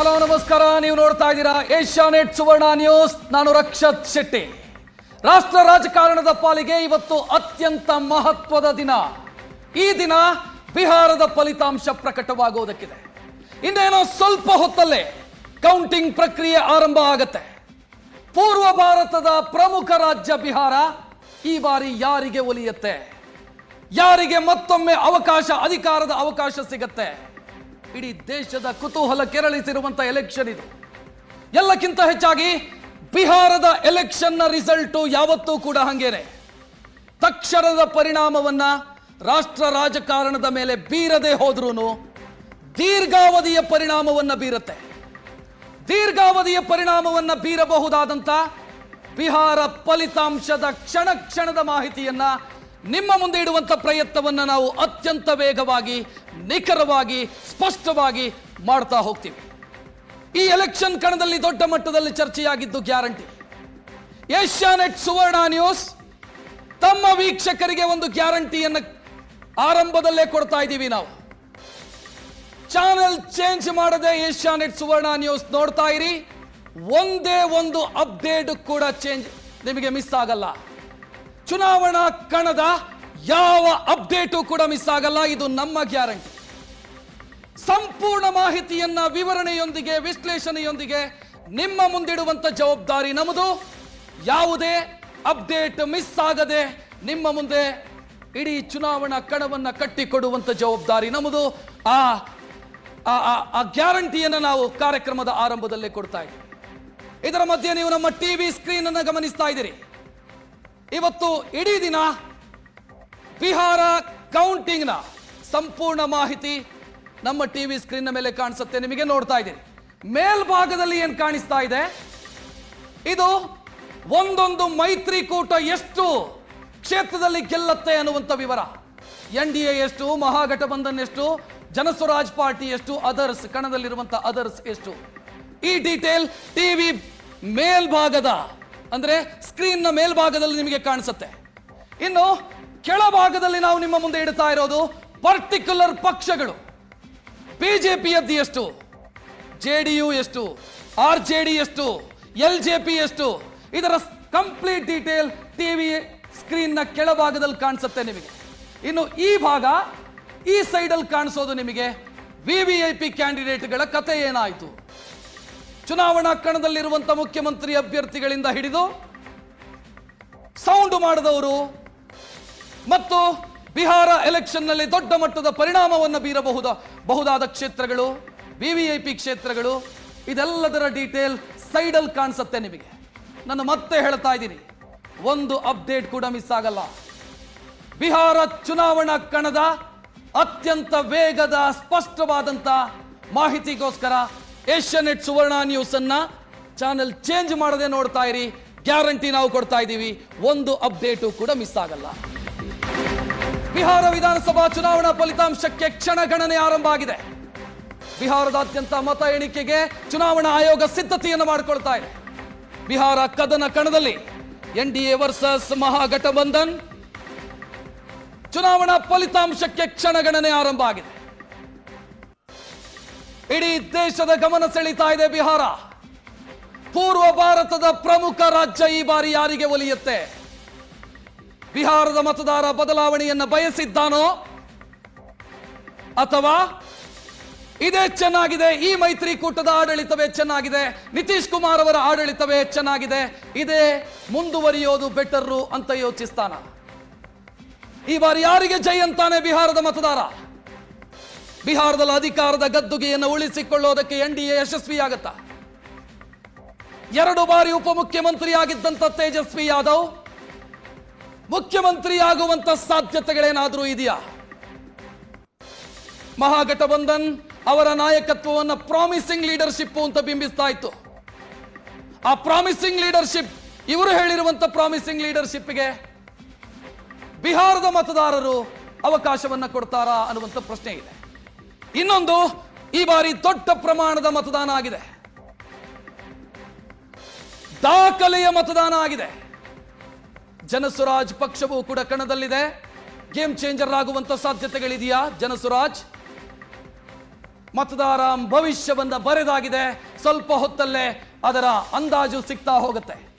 Hello, ನಮಸ್ಕಾರ. ನೀವು ನೋಡ್ತಾ ಇದ್ದೀರಾ ಏಷ್ಯಾ ನೆಟ್ ಸುವರ್ಣ ನ್ಯೂಸ್. ನಾನು ರಕ್ಷತ್ ಶೆಟ್ಟಿ. ರಾಷ್ಟ್ರ ರಾಜಕಾರಣದ ಪಾಲಿಗೆ ಇವತ್ತು ಅತ್ಯಂತ ಮಹತ್ವದ ದಿನ. ಈ ದಿನ ಬಿಹಾರದ ಫಲಿತಾಂಶ ಪ್ರಕಟವಾಗುವುದಕ್ಕಿದೆ. ಇನ್ನೇನೋ ಸ್ವಲ್ಪ ಹೊತ್ತಲ್ಲೇ ಕೌಂಟಿಂಗ್ ಪ್ರಕ್ರಿಯೆ ಆರಂಭ ಆಗತ್ತೆ. ಪೂರ್ವ ಭಾರತದ ಪ್ರಮುಖ ರಾಜ್ಯ ಬಿಹಾರ ಈ ಬಾರಿ ಯಾರಿಗೆ ಒಲಿಯುತ್ತೆ? ಯಾರಿಗೆ ಮತ್ತೊಮ್ಮೆ ಅವಕಾಶ, ಅಧಿಕಾರದ ಅವಕಾಶ ಸಿಗತ್ತೆ? ಇಡೀ ದೇಶದ ಕುತೂಹಲ ಕೆರಳಿಸಿರುವಂತ ಎಲೆಕ್ಷನ್ ಇದು. ಎಲ್ಲಕ್ಕಿಂತ ಹೆಚ್ಚಾಗಿ ಬಿಹಾರದ ಎಲೆಕ್ಷನ್ನ ರಿಸಲ್ಟು ಯಾವತ್ತೂ ಕೂಡ ಹಂಗೇನೆ. ತಕ್ಷಣದ ಪರಿಣಾಮವನ್ನ ರಾಷ್ಟ್ರ ರಾಜಕಾರಣದ ಮೇಲೆ ಬೀರದೆ ಹೋದ್ರೂ ದೀರ್ಘಾವಧಿಯ ಪರಿಣಾಮವನ್ನ ಬೀರುತ್ತೆ. ದೀರ್ಘಾವಧಿಯ ಪರಿಣಾಮವನ್ನ ಬೀರಬಹುದಾದಂತ ಬಿಹಾರ ಫಲಿತಾಂಶದ ಕ್ಷಣ ಕ್ಷಣದ ಮಾಹಿತಿಯನ್ನ ನಿಮ್ಮ ಮುಂದೆ ಇಡುವಂಥ ಪ್ರಯತ್ನವನ್ನು ನಾವು ಅತ್ಯಂತ ವೇಗವಾಗಿ, ನಿಖರವಾಗಿ, ಸ್ಪಷ್ಟವಾಗಿ ಮಾಡ್ತಾ ಹೋಗ್ತೀವಿ. ಈ ಎಲೆಕ್ಷನ್ ಕಣದಲ್ಲಿ ದೊಡ್ಡ ಮಟ್ಟದಲ್ಲಿ ಚರ್ಚೆಯಾಗಿದ್ದು ಗ್ಯಾರಂಟಿ. ಏಷ್ಯಾನೆಟ್ ಸುವರ್ಣ ನ್ಯೂಸ್ ತಮ್ಮ ವೀಕ್ಷಕರಿಗೆ ಒಂದು ಗ್ಯಾರಂಟಿಯನ್ನು ಆರಂಭದಲ್ಲೇ ಕೊಡ್ತಾ ಇದ್ದೀವಿ ನಾವು. ಚಾನೆಲ್ ಚೇಂಜ್ ಮಾಡದೆ ಏಷ್ಯಾನೆಟ್ ಸುವರ್ಣ ನ್ಯೂಸ್ ನೋಡ್ತಾ ಇರಿ. ಒಂದೇ ಒಂದು ಅಪ್ಡೇಟ್ ಕೂಡ ಚೇಂಜ್ ನಿಮಗೆ ಮಿಸ್ ಆಗಲ್ಲ. ಚುನಾವಣಾ ಕಣದ ಯಾವ ಅಪ್ಡೇಟು ಕೂಡ ಮಿಸ್ ಆಗಲ್ಲ. ಇದು ನಮ್ಮ ಗ್ಯಾರಂಟಿ. ಸಂಪೂರ್ಣ ಮಾಹಿತಿಯನ್ನ, ವಿವರಣೆಯೊಂದಿಗೆ, ವಿಶ್ಲೇಷಣೆಯೊಂದಿಗೆ ನಿಮ್ಮ ಮುಂದಿಡುವಂತ ಜವಾಬ್ದಾರಿ ನಮ್ಮದು. ಯಾವುದೇ ಅಪ್ಡೇಟ್ ಮಿಸ್ ಆಗದೆ ನಿಮ್ಮ ಮುಂದೆ ಇಡೀ ಚುನಾವಣಾ ಕಣವನ್ನ ಕಟ್ಟಿಕೊಡುವಂತ ಜವಾಬ್ದಾರಿ ನಮ್ಮದು. ಆ, ಆ- ಗ್ಯಾರಂಟಿಯನ್ನು ನಾವು ಕಾರ್ಯಕ್ರಮದ ಆರಂಭದಲ್ಲೇ ಕೊಡ್ತಾ ಇದ್ದೀವಿ. ಇದರ ಮಧ್ಯೆ ನೀವು ನಮ್ಮ ಟಿವಿ ಸ್ಕ್ರೀನ್ ಅನ್ನು ಗಮನಿಸ್ತಾ ಇದ್ದೀರಿ. ಇವತ್ತು ಇಡೀ ದಿನ ಬಿಹಾರ ಕೌಂಟಿಂಗ್ನ ಸಂಪೂರ್ಣ ಮಾಹಿತಿ ನಮ್ಮ ಟಿವಿ ಸ್ಕ್ರೀನ್ ಮೇಲೆ ಕಾಣಿಸುತ್ತೆ, ನಿಮಗೆ ನೋಡ್ತಾ ಇದ್ದೀರಿ ಮೇಲ್ಭಾಗದಲ್ಲಿ ಏನು ಕಾಣಿಸ್ತಾ ಇದೆ? ಇದು ಒಂದೊಂದು ಮೈತ್ರಿಕೂಟ ಎಷ್ಟು ಕ್ಷೇತ್ರದಲ್ಲಿ ಗೆಲ್ಲತ್ತೆ ಅನ್ನುವಂಥ ವಿವರ. ಎನ್ ಡಿ ಎ ಎಷ್ಟು, ಮಹಾಗಠಬಂಧನ್ ಎಷ್ಟು ಜನಸ್ವರಾಜ್ ಪಾರ್ಟಿ ಎಷ್ಟು ಅದರ್ಸ್ ಕಣದಲ್ಲಿರುವಂಥ ಅದರ್ಸ್ ಎಷ್ಟು. ಈ ಡೀಟೇಲ್ ಟಿವಿ ಮೇಲ್ಭಾಗದ ಅಂದ್ರೆ ಸ್ಕ್ರೀನ್ನ ಮೇಲ್ಭಾಗದಲ್ಲಿ ನಿಮಗೆ ಕಾಣಿಸುತ್ತೆ. ಇನ್ನು ಕೆಳಭಾಗದಲ್ಲಿ ನಾವು ನಿಮ್ಮ ಮುಂದೆ ಇಡ್ತಾ ಇರೋದು ಪರ್ಟಿಕ್ಯುಲರ್ ಪಕ್ಷಗಳು. ಬಿಜೆಪಿಯದ್ದು ಎಷ್ಟು? ಜೆ ಡಿ ಯು ಎಷ್ಟು? ಆರ್ ಜೆ ಡಿ ಎಷ್ಟು? ಎಲ್ ಜೆ ಪಿ ಎಷ್ಟು? ಇದರ ಕಂಪ್ಲೀಟ್ ಡೀಟೇಲ್ ಟಿವಿ ಸ್ಕ್ರೀನ್ನ ಕೆಳಭಾಗದಲ್ಲಿ ಕಾಣಿಸುತ್ತೆ ನಿಮಗೆ. ಇನ್ನು ಈ ಭಾಗ, ಈ ಸೈಡಲ್ಲಿ ಕಾಣಿಸೋದು ನಿಮಗೆ ವಿ ವಿ ಐ ಪಿ ಕ್ಯಾಂಡಿಡೇಟ್ಗಳ ಕತೆ ಏನಾಯಿತು? ಚುನಾವಣಾ ಕಣದಲ್ಲಿರುವಂಥ ಮುಖ್ಯಮಂತ್ರಿ ಅಭ್ಯರ್ಥಿಗಳಿಂದ ಹಿಡಿದು ಸೌಂಡ್ ಮಾಡಿದವರು ಮತ್ತು ಬಿಹಾರ ಎಲೆಕ್ಷನ್ನಲ್ಲಿ ದೊಡ್ಡ ಮಟ್ಟದ ಪರಿಣಾಮವನ್ನು ಬೀರಬಹುದ, ಬಹುದಾದ ಕ್ಷೇತ್ರಗಳು ವಿವಿಐಪಿ ಕ್ಷೇತ್ರಗಳು, ಇದೆಲ್ಲದರ ಡೀಟೇಲ್ ಸೈಡಲ್ಲಿ ಕಾಣಿಸುತ್ತೆ ನಿಮಗೆ. ನಾನು ಮತ್ತೆ ಹೇಳ್ತಾ ಇದ್ದೀನಿ, ಒಂದು ಅಪ್ಡೇಟ್ ಕೂಡ ಮಿಸ್ ಆಗಲ್ಲ. ಬಿಹಾರ ಚುನಾವಣಾ ಕಣದ ಅತ್ಯಂತ ವೇಗದ, ಸ್ಪಷ್ಟವಾದಂತ ಮಾಹಿತಿಗೋಸ್ಕರ ಏಷ್ಯಾನೆಟ್ ಸುವರ್ಣ ನ್ಯೂಸ್ ಅನ್ನ ಚಾನೆಲ್ ಚೇಂಜ್ ಮಾಡದೆ ನೋಡ್ತಾ ಇರಿ. ಗ್ಯಾರಂಟಿ ನಾವು ಕೊಡ್ತಾ ಇದ್ದೀವಿ. ಒಂದು ಅಪ್ಡೇಟು ಕೂಡ ಮಿಸ್ ಆಗಲ್ಲ. ಬಿಹಾರ ವಿಧಾನಸಭಾ ಚುನಾವಣಾ ಫಲಿತಾಂಶಕ್ಕೆ ಕ್ಷಣಗಣನೆ ಆರಂಭ ಆಗಿದೆ. ಬಿಹಾರದಾದ್ಯಂತ ಮತ ಎಣಿಕೆಗೆ ಚುನಾವಣಾ ಆಯೋಗ ಸಿದ್ಧತೆಯನ್ನು ಮಾಡಿಕೊಳ್ತಾ ಇದೆ. ಬಿಹಾರ ಕದನ ಕಣದಲ್ಲಿ N D A versus Mahagathbandhan. ಚುನಾವಣಾ ಫಲಿತಾಂಶಕ್ಕೆ ಕ್ಷಣಗಣನೆ ಆರಂಭ ಆಗಿದೆ. ಇಡೀ ದೇಶದ ಗಮನ ಸೆಳೀತಾ ಇದೆ ಬಿಹಾರ. ಪೂರ್ವ ಭಾರತದ ಪ್ರಮುಖ ರಾಜ್ಯ ಈ ಬಾರಿ ಯಾರಿಗೆ ಒಲಿಯುತ್ತೆ? ಬಿಹಾರದ ಮತದಾರ ಬದಲಾವಣೆಯನ್ನು ಬಯಸಿದ್ದಾನೋ? ಅಥವಾ ಇದೇ ಚೆನ್ನಾಗಿದೆ, ಈ ಮೈತ್ರಿಕೂಟದ ಆಡಳಿತವೇ ಚೆನ್ನಾಗಿದೆ, ನಿತೀಶ್ ಕುಮಾರ್ ಅವರ ಆಡಳಿತವೇ ಚೆನ್ನಾಗಿದೆ, ಇದೇ ಮುಂದುವರಿಯೋದು ಬೆಟರ್ರು ಅಂತ ಯೋಚಿಸ್ತಾನ. ಈ ಬಾರಿ ಯಾರಿಗೆ ಜೈ ಅಂತಾನೆ ಬಿಹಾರದ ಮತದಾರ? ಬಿಹಾರದಲ್ಲಿ ಅಧಿಕಾರದ ಗದ್ದುಗೆಯನ್ನು ಉಳಿಸಿಕೊಳ್ಳೋದಕ್ಕೆ ಎನ್ ಡಿ ಎ ಯಶಸ್ವಿಯಾಗತ್ತಾ? ಎರಡು ಬಾರಿ ಉಪಮುಖ್ಯಮಂತ್ರಿ ಆಗಿದ್ದಂತ ತೇಜಸ್ವಿ ಯಾದವ್ ಮುಖ್ಯಮಂತ್ರಿಯಾಗುವಂತ ಸಾಧ್ಯತೆಗಳೇನಾದರೂ ಇದೆಯಾ? ಮಹಾಗಠಬಂಧನ್ ಅವರ ನಾಯಕತ್ವವನ್ನು ಪ್ರಾಮಿಸಿಂಗ್ ಲೀಡರ್ಶಿಪ್ ಅಂತ ಬಿಂಬಿಸ್ತಾ ಇತ್ತು. ಆ ಪ್ರಾಮಿಸಿಂಗ್ ಲೀಡರ್ಶಿಪ್, ಇವರು ಹೇಳಿರುವಂತ ಪ್ರಾಮಿಸಿಂಗ್ ಲೀಡರ್ಶಿಪ್ಗೆ ಬಿಹಾರದ ಮತದಾರರು ಅವಕಾಶವನ್ನ ಕೊಡ್ತಾರಾ ಅನ್ನುವಂಥ ಪ್ರಶ್ನೆ ಇದೆ. ಇನ್ನೊಂದು ಈ ಬಾರಿ ದೊಡ್ಡ ಪ್ರಮಾಣದ ಮತದಾನ ಆಗಿದೆ. ದಾಖಲೆಯ ಮತದಾನ ಆಗಿದೆ. ಜನಸುರಾಜ್ ಪಕ್ಷವು ಕೂಡ ಕಣದಲ್ಲಿದೆ. ಗೇಮ್ ಚೇಂಜರ್ ಆಗುವಂತ ಸಾಧ್ಯತೆಗಳಿದೆಯಾ? ಜನಸುರಾಜ್? ಮತದಾರ ಭವಿಷ್ಯವನ್ನ ಬರೆದಾಗಿದೆ. ಸ್ವಲ್ಪ ಹೊತ್ತಲ್ಲೇ ಅದರ ಅಂದಾಜು ಸಿಗ್ತಾ ಹೋಗುತ್ತೆ.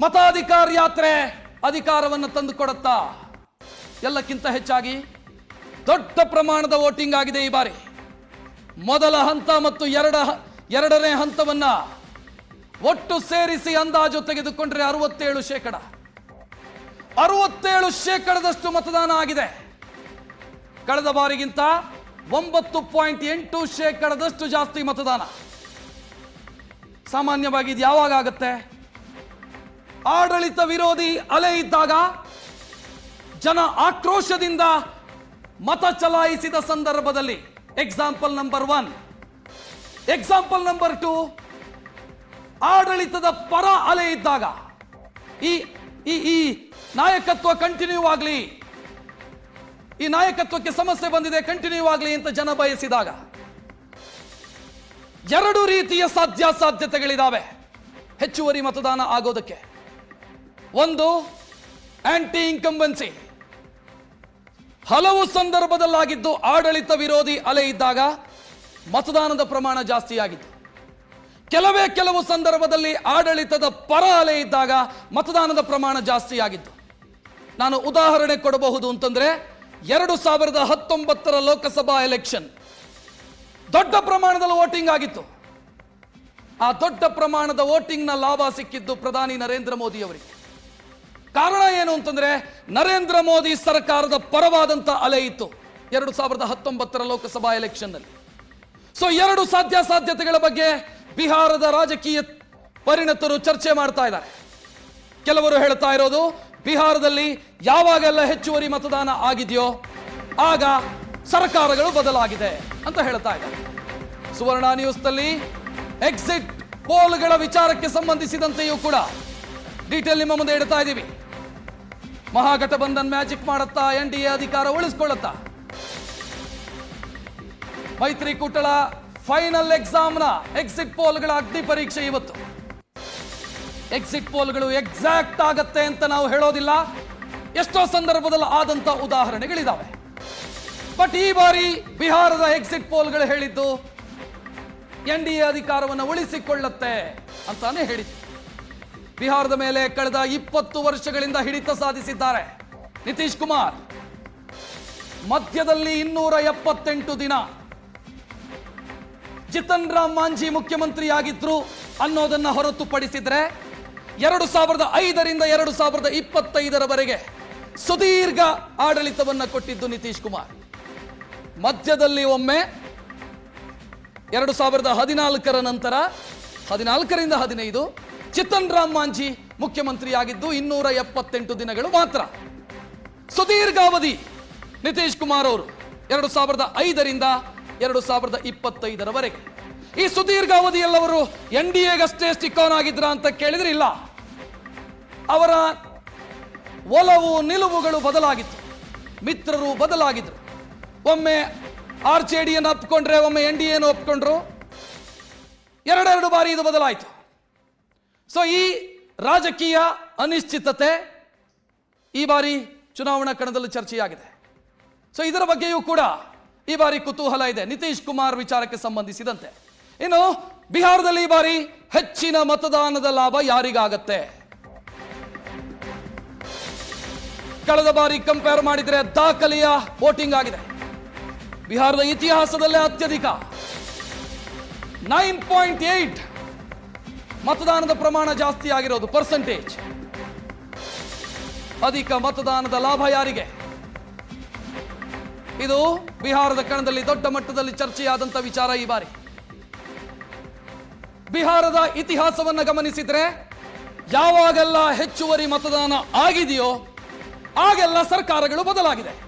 ಮತಾಧಿಕಾರ ಯಾತ್ರೆ ಅಧಿಕಾರವನ್ನು ತಂದುಕೊಡುತ್ತಾ? ಎಲ್ಲಕ್ಕಿಂತ ಹೆಚ್ಚಾಗಿ ದೊಡ್ಡ ಪ್ರಮಾಣದ ವೋಟಿಂಗ್ ಆಗಿದೆ ಈ ಬಾರಿ. ಮೊದಲ ಹಂತ ಮತ್ತು ಎರಡ ಎರಡನೇ ಹಂತವನ್ನ ಒಟ್ಟು ಸೇರಿಸಿ ಅಂದಾಜು ತೆಗೆದುಕೊಂಡ್ರೆ ಅರವತ್ತೇಳು ಶೇಕಡ. ಅರವತ್ತೇಳು ಶೇಕಡದಷ್ಟು ಮತದಾನ ಆಗಿದೆ. ಕಳೆದ ಬಾರಿಗಿಂತ ಒಂಬತ್ತು ಪಾಯಿಂಟ್ ಎಂಟು ಶೇಕಡದಷ್ಟು ಜಾಸ್ತಿ ಮತದಾನ. ಸಾಮಾನ್ಯವಾಗಿ ಇದು ಯಾವಾಗ ಆಗುತ್ತೆ? ಆಡಳಿತ ವಿರೋಧಿ ಅಲೆ ಇದ್ದಾಗ ಜನ ಆಕ್ರೋಶದಿಂದ ಮತ ಚಲಾಯಿಸಿದ ಸಂದರ್ಭದಲ್ಲಿ example number one example number two ಆಡಳಿತದ ಪರ ಅಲೆ ಇದ್ದಾಗ, ಈ ಈ ನಾಯಕತ್ವ ಕಂಟಿನ್ಯೂ ಆಗಲಿ, ಈ ನಾಯಕತ್ವಕ್ಕೆ ಸಮಸ್ಯೆ ಬಂದಿದೆ ಕಂಟಿನ್ಯೂ ಆಗಲಿ ಅಂತ ಜನ ಬಯಸಿದಾಗ, ಎರಡು ರೀತಿಯ ಸಾಧ್ಯ ಸಾಧ್ಯತೆಗಳಿದ್ದಾವೆ ಹೆಚ್ಚುವರಿ ಮತದಾನ ಆಗೋದಕ್ಕೆ. ಒಂದು ಆಂಟಿ ಇನ್ಕಂಬನ್ಸಿ ಹಲವು ಸಂದರ್ಭದಲ್ಲಾಗಿದ್ದು ಆಡಳಿತ ವಿರೋಧಿ ಅಲೆ ಇದ್ದಾಗ ಮತದಾನದ ಪ್ರಮಾಣ ಜಾಸ್ತಿಯಾಗಿತ್ತು. ಕೆಲವೇ ಕೆಲವು ಸಂದರ್ಭದಲ್ಲಿ ಆಡಳಿತದ ಪರ ಅಲೆ ಇದ್ದಾಗ ಮತದಾನದ ಪ್ರಮಾಣ ಜಾಸ್ತಿಯಾಗಿತ್ತು. ನಾನು ಉದಾಹರಣೆ ಕೊಡಬಹುದು ಅಂತಂದ್ರೆ ಎರಡು ಸಾವಿರದ ಹತ್ತೊಂಬತ್ತರ ಲೋಕಸಭಾ ಎಲೆಕ್ಷನ್. ದೊಡ್ಡ ಪ್ರಮಾಣದಲ್ಲಿ ವೋಟಿಂಗ್ ಆಗಿತ್ತು. ಆ ದೊಡ್ಡ ಪ್ರಮಾಣದ ವೋಟಿಂಗ್ನ ಲಾಭ ಸಿಕ್ಕಿದ್ದು ಪ್ರಧಾನಿ ನರೇಂದ್ರ ಮೋದಿ ಅವರಿಗೆ ಕಾರಣ ಏನು ಅಂತಂದ್ರೆ ನರೇಂದ್ರ ಮೋದಿ ಸರ್ಕಾರದ ಪರವಾದಂತ ಅಲೆ ಇತ್ತು. ಎರಡು ಸಾವಿರದ ಹತ್ತೊಂಬತ್ತರ ಲೋಕಸಭಾ ಎಲೆಕ್ಷನ್ನಲ್ಲಿ ಸೊ ಎರಡು ಸಾಧ್ಯಾಸಾಧ್ಯತೆಗಳ ಬಗ್ಗೆ ಬಿಹಾರದ ರಾಜಕೀಯ ಪರಿಣತರು ಚರ್ಚೆ ಮಾಡ್ತಾ ಇದ್ದಾರೆ. ಕೆಲವರು ಹೇಳ್ತಾ ಇರೋದು, ಬಿಹಾರದಲ್ಲಿ ಯಾವಾಗೆಲ್ಲ ಹೆಚ್ಚುವರಿ ಮತದಾನ ಆಗಿದೆಯೋ ಆಗ ಸರ್ಕಾರಗಳು ಬದಲಾಗಿದೆ ಅಂತ ಹೇಳ್ತಾ ಇದ್ದಾರೆ. ಸುವರ್ಣ ನ್ಯೂಸ್ನಲ್ಲಿ ಎಕ್ಸಿಟ್ ಪೋಲ್ಗಳ ವಿಚಾರಕ್ಕೆ ಸಂಬಂಧಿಸಿದಂತೆಯೂ ಕೂಡ. ಡೀಟೇಲ್ ನಿಮ್ಮ ಮುಂದೆ ಇಡ್ತಾ ಇದ್ದೀವಿ. ಮಹಾಗಠಬಂಧನ್ ಮ್ಯಾಜಿಕ್ ಮಾಡುತ್ತಾ ಎನ್ ಡಿ ಎ ಅಧಿಕಾರ ಉಳಿಸ್ಕೊಳ್ಳುತ್ತಾ? ಮೈತ್ರಿಕೂಟಳ ಫೈನಲ್ ಎಕ್ಸಾಮ್ನ ಎಕ್ಸಿಟ್ ಪೋಲ್ಗಳ ಅಗ್ನಿ ಪರೀಕ್ಷೆ ಇವತ್ತು. ಎಕ್ಸಿಟ್ ಪೋಲ್ಗಳು ಎಕ್ಸಾಕ್ಟ್ ಆಗತ್ತೆ ಅಂತ ನಾವು ಹೇಳೋದಿಲ್ಲ. ಎಷ್ಟೋ ಸಂದರ್ಭದಲ್ಲಿ ಆದಂತ ಉದಾಹರಣೆಗಳಿದಾವೆ. ಬಟ್ ಈ ಬಾರಿ ಬಿಹಾರದ ಎಕ್ಸಿಟ್ ಪೋಲ್ಗಳು ಹೇಳಿದ್ದು ಎನ್ ಡಿ ಎ ಅಧಿಕಾರವನ್ನು ಉಳಿಸಿಕೊಳ್ಳುತ್ತೆ ಅಂತಾನೆ ಹೇಳಿತ್ತು ಬಿಹಾರದ ಮೇಲೆ ಕಳೆದ ಇಪ್ಪತ್ತು ವರ್ಷಗಳಿಂದ ಹಿಡಿತ ಸಾಧಿಸಿದ್ದಾರೆ. ನಿತೀಶ್ ಕುಮಾರ್, ಮಧ್ಯದಲ್ಲಿ ಇನ್ನೂರ ಎಪ್ಪತ್ತೆಂಟು ದಿನ. ಜಿತನ್ ರಾಮ್ ಮಾಂझी ಮುಖ್ಯಮಂತ್ರಿಯಾಗಿದ್ರು ಅನ್ನೋದನ್ನ ಹೊರತುಪಡಿಸಿದ್ರೆ ಎರಡು ಸಾವಿರದ ಐದರಿಂದ ಎರಡು ಸಾವಿರದ ಇಪ್ಪತ್ತೈದರವರೆಗೆ ಸುದೀರ್ಘ ಆಡಳಿತವನ್ನ ಕೊಟ್ಟಿದ್ದು ನಿತೀಶ್ ಕುಮಾರ್. ಮಧ್ಯದಲ್ಲಿ ಒಮ್ಮೆ ಎರಡು ಸಾವಿರದ ಹದಿನಾಲ್ಕರ ನಂತರ, ಹದಿನಾಲ್ಕರಿಂದ ಹದಿನೈದು ಚಿತನ್ ರಾಮ್ ಮಾಂಜಿ ಮುಖ್ಯಮಂತ್ರಿಯಾಗಿದ್ದು ಇನ್ನೂರ ಎಪ್ಪತ್ತೆಂಟು ದಿನಗಳು ಮಾತ್ರ. ಸುದೀರ್ಘಾವಧಿ ನಿತೀಶ್ ಕುಮಾರ್ ಅವರು ಎರಡು ಸಾವಿರದ ಐದರಿಂದ ಎರಡು ಸಾವಿರದ ಇಪ್ಪತ್ತೈದರವರೆಗೆ. ಈ ಸುದೀರ್ಘಾವಧಿಯಲ್ಲವರು ಎನ್ ಡಿ ಎಗಷ್ಟೇ ಸ್ಟಿಕ್ ಆನ್ ಆಗಿದ್ರ ಅಂತ ಕೇಳಿದ್ರೆ ಇಲ್ಲ ಅವರ ಒಲವು ನಿಲುವುಗಳು ಬದಲಾಗಿತ್ತು. ಮಿತ್ರರು ಬದಲಾಗಿದ್ರು. ಒಮ್ಮೆ ಆರ್ ಜೆ ಡಿಯನ್ನು ಒಪ್ಕೊಂಡ್ರೆ, ಒಮ್ಮೆ ಎನ್ ಡಿ ಎನ್ನು ಒಪ್ಕೊಂಡ್ರು. ಎರಡೆರಡು ಬಾರಿ ಇದು ಬದಲಾಯಿತು. ಸೊ ಈ ರಾಜಕೀಯ ಅನಿಶ್ಚಿತತೆ ಈ ಬಾರಿ ಚುನಾವಣಾ ಕಣದಲ್ಲಿ ಚರ್ಚೆಯಾಗಿದೆ. ಸೊ ಇದರ ಬಗ್ಗೆಯೂ ಕೂಡ ಈ ಬಾರಿ ಕುತೂಹಲ ಇದೆ. ನಿತೀಶ್ ಕುಮಾರ್ ವಿಚಾರಕ್ಕೆ ಸಂಬಂಧಿಸಿದಂತೆ. ಇನ್ನು ಬಿಹಾರದಲ್ಲಿ ಈ ಬಾರಿ ಹೆಚ್ಚಿನ ಮತದಾನದ ಲಾಭ ಯಾರಿಗಾಗತ್ತೆ? ಕಳೆದ ಬಾರಿ ಕಂಪೇರ್ ಮಾಡಿದರೆ ದಾಖಲೆಯ ವೋಟಿಂಗ್ ಆಗಿದೆ. ಬಿಹಾರದ ಇತಿಹಾಸದಲ್ಲೇ ಅತ್ಯಧಿಕ. ನೈನ್ ಪಾಯಿಂಟ್ ಏಟ್ ಮತದಾನದ ಪ್ರಮಾಣ ಜಾಸ್ತಿ ಆಗಿರೋದು ಪರ್ಸೆಂಟೇಜ್ ಅಧಿಕ ಮತದಾನದ ಲಾಭ ಯಾರಿಗೆ? ಇದು ಬಿಹಾರದ ಕಣದಲ್ಲಿ ದೊಡ್ಡ ಮಟ್ಟದಲ್ಲಿ ಚರ್ಚೆಯಾದಂತ ವಿಚಾರ ಈ ಬಾರಿ. ಬಿಹಾರದ ಇತಿಹಾಸವನ್ನ ಗಮನಿಸಿದ್ರೆ ಯಾವಾಗೆಲ್ಲ ಹೆಚ್ಚುವರಿ ಮತದಾನ ಆಗಿದೆಯೋ, ಆಗೆಲ್ಲ ಸರ್ಕಾರಗಳು ಬದಲಾಗಿದೆ.